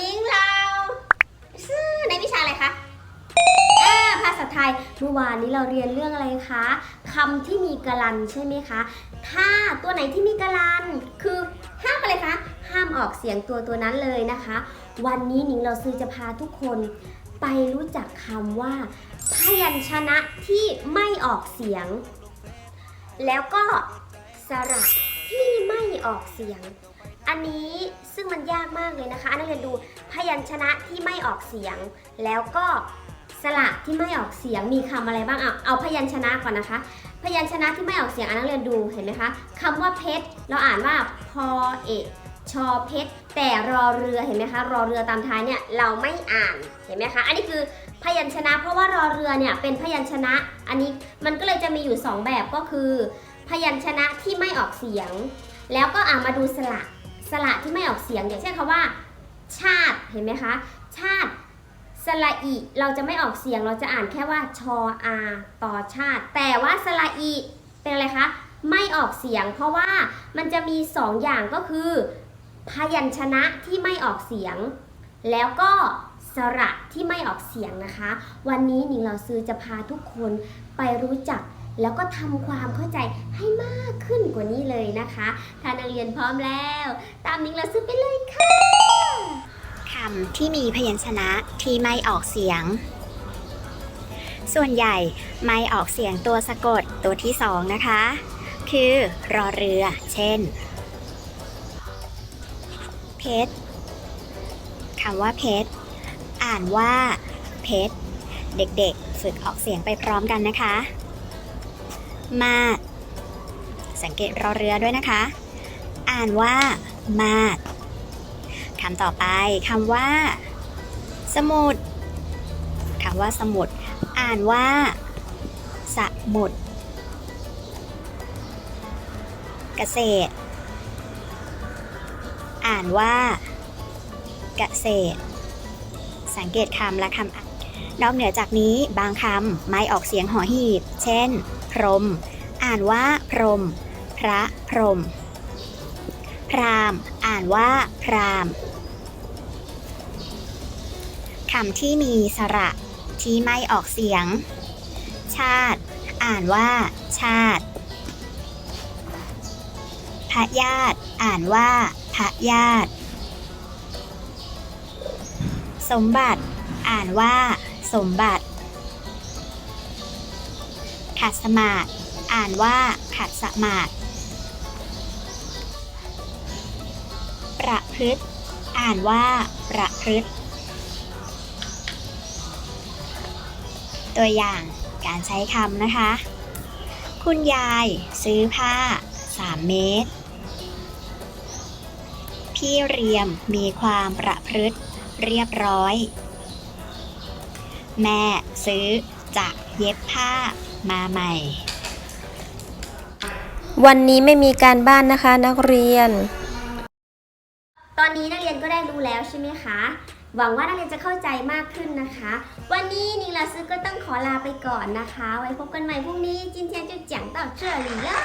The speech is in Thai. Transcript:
นิ้งเราซื่อในวิชาอะไรคะอ่าภาษาไทยเมื่อวานนี้เราเรียนเรื่องอะไรคะคำที่มีกลันใช่ไหมคะ ถ้าตัวไหนที่มีกลันคือห้ามอะไรคะห้ามออกเสียงตัวตัวนั้นเลยนะคะ วันนี้นิงเราซื้อจะพาทุกคนไปรู้จักคำว่า พยัญชนะที่ไม่ออกเสียง แล้วก็สระที่ไม่ออกเสียง อันนี้ซึ่งมันยากมากเลยนะคะนักเรียนดูพยัญชนะที่ไม่ออกเสียง แล้วก็สระที่ไม่ออกเสียงมีคำอะไรบ้างเอาเอาพยัญชนะก่อนนะคะ พยัญชนะที่ไม่ออกเสียงนักเรียนดูเห็นไหมคะคำว่าเพชรเราอ่านว่าพอเอกชอเพชรแต่รอเรือเห็นไหมคะรอเรือตามท้ายเนี่ยเราไม่อ่านเห็นไหมคะ อันนี้คือพยัญชนะ เพราะว่ารอเรือเนี่ยเป็นพยัญชนะ อันนี้มันก็เลยจะมีอยู่สองแบบก็คือ พยัญชนะที่ไม่ออกเสียง แล้วก็อ่ามาดูสระ สระที่ไม่ออกเสียง อย่างเช่นคำว่า ชาติเห็นไหมคะ ชาติสระอีเราจะไม่ออกเสียงเราจะอ่านแค่ว่าชออาต่อชาติ แต่ว่าสระอีเป็นอะไรคะไม่ออกเสียง เพราะว่ามันจะมีสองอย่างก็คือ พยัญชนะที่ไม่ออกเสียง แล้วก็สระที่ไม่ออกเสียงนะคะ วันนี้หนิงเราซื้อจะพาทุกคนไปรู้จัก แล้วก็ทำความเข้าใจให้มากขึ้นกว่านี้เลยนะคะถ้านักเรียนพร้อมแล้ว ตามนิ้งเราซื้อไปเลยค่ะคำที่มีพยัญชนะที่ไม่ออกเสียง ส่วนใหญ่ไม่ออกเสียงตัวสะกดตัวที่สองนะคะ คือรอเรือ เช่น เพชรคำว่าเพชรอ่านว่าเพชรเด็กๆ ฝึกออกเสียงไปพร้อมกันนะคะ มา สังเกตรอเรือด้วยนะคะ อ่านว่า มาคำต่อไปคำว่า สมุดคำว่าสมุด อ่านว่า สมุด เกษตร อ่านว่า เกษตร สังเกตคำและคำอ่านนอกเหนือจากนี้บางคำไม่ออกเสียงหอหีบ เช่น พรหมอ่านว่าพรหมพระพรหมพราม อ่านว่าพรามคำที่มีสระที่ไม่ออกเสียง ชาติ อ่านว่า ชาติพระญาติ อ่านว่าพระญาติ สมบัติ อ่านว่า สมบัติ ขัดสมาธิอ่านว่าขัดสมาธิประพฤติ อ่านว่าประพฤติ ตัวอย่างการใช้คำนะคะ คุณยายซื้อผ้า 3 เมตร พี่เรียมมีความประพฤติเรียบร้อย แม่ซื้อจะ เย็บผ้ามาใหม่ วันนี้ไม่มีการบ้านนะคะนักเรียน ตอนนี้นักเรียนก็ได้รู้แล้วใช่ไหมคะ หวังว่านักเรียนจะเข้าใจมากขึ้นนะคะ วันนี้นิงลาซื้ก็ต้องขอลาไปก่อนนะคะ ไว้พบกันใหม่พรุ่งนี้จินเทียนจุดเจียงต่อเจอหรือเปล่